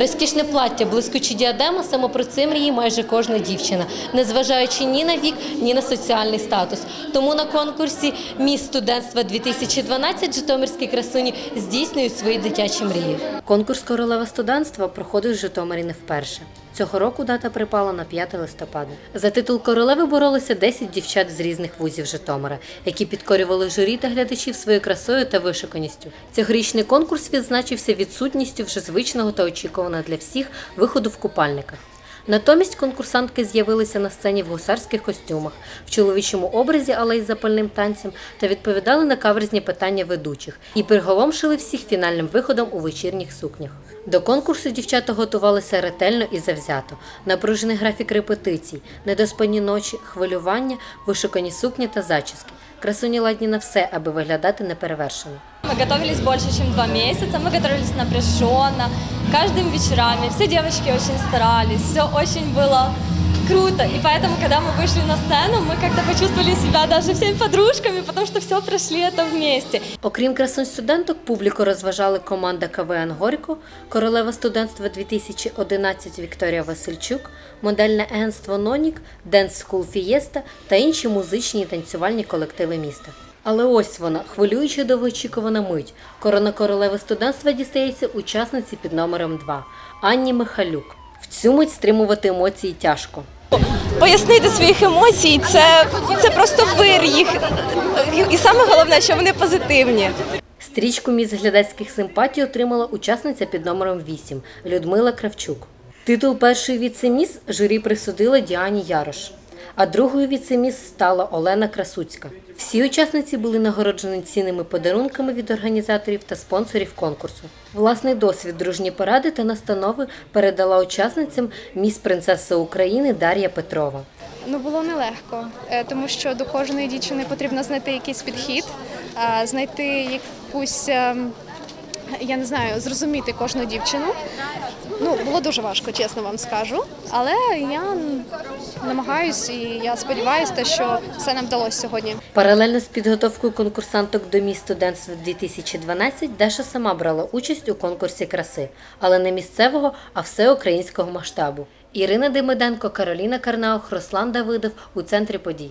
Розкішне плаття, блискучі діадема, саме про це мріє майже кожна дівчина, незважаючи ні на вік, ні на соціальний статус. Тому на конкурсі Міс студентства 2012 Житомирські красуні здійснюють свої дитячі мрії. Конкурс королева студентства проходить в Житомирі не вперше. Цього року дата припала на 5 листопада. За титул королеви боролися 10 дівчат з різних вузів Житомира, які підкорювали журі та глядачів своєю красою та вишиканістю. Цьогорічний конкурс відзначився відсутністю вже звичного та очікуваного для всіх виходу в купальниках. Натомість конкурсантки з'явилися на сцені в гусарських костюмах, в чоловічому образі, але із запальним танцем, та відповідали на каверзні питання ведучих і приголомшили всіх фінальним виходом у вечірніх сукнях. До конкурсу дівчата готувалися ретельно і завзято. Напружений графік репетицій, недоспані ночі, хвилювання, вишукані сукні та зачіски. Красуні ладні на все, аби виглядати неперевершено. Мы готовились больше, чем два месяца, мы готовились напряженно, каждыми вечерами. Все девочки очень старались, все очень было круто. И поэтому, когда мы вышли на сцену, мы как-то почувствовали себя даже всеми подружками, потому что все прошли это вместе. Окрім красунь студенток, публіку розважали команда КВН Горько, королева студентства 2011 Вікторія Васильчук, модельне агентство Нонік, Dance School Fiesta та інші музичні і танцювальні колективи міста. Але ось вона, хвилююча довгоочікувана мить. Корона королеви студентства дістається учасниці під номером 2 Анні Михалюк. В цю мить стримувати емоції тяжко. Пояснити своїх емоцій це, це просто вир їх. І саме головне, що вони позитивні. Стрічку міс глядацьких симпатій отримала учасниця під номером 8 Людмила Кравчук. Титул першої віцеміс журі присудила Діані Ярош, а другою віцеміс стала Олена Красуцька. Всі учасниці були нагороджені цінними подарунками від організаторів та спонсорів конкурсу. Власний досвід, дружні поради та настанови передала учасницям міс принцеса України Дар'я Петрова. Ну було нелегко, е, тому що до кожної дівчини потрібно знайти якийсь підхід, знайти якусь, е, я не знаю, зрозуміти кожну дівчину. Ну було дуже важко, чесно вам скажу. Але я намагаюсь і я сподіваюся, що все нам вдалося сьогодні. Паралельно з підготовкою конкурсанток до міст студентства 2012 Даша сама брала участь у конкурсі краси, але не місцевого, а всеукраїнського масштабу. Ірина Демиденко, Кароліна Карнаух, Руслан Давидов у центрі подій.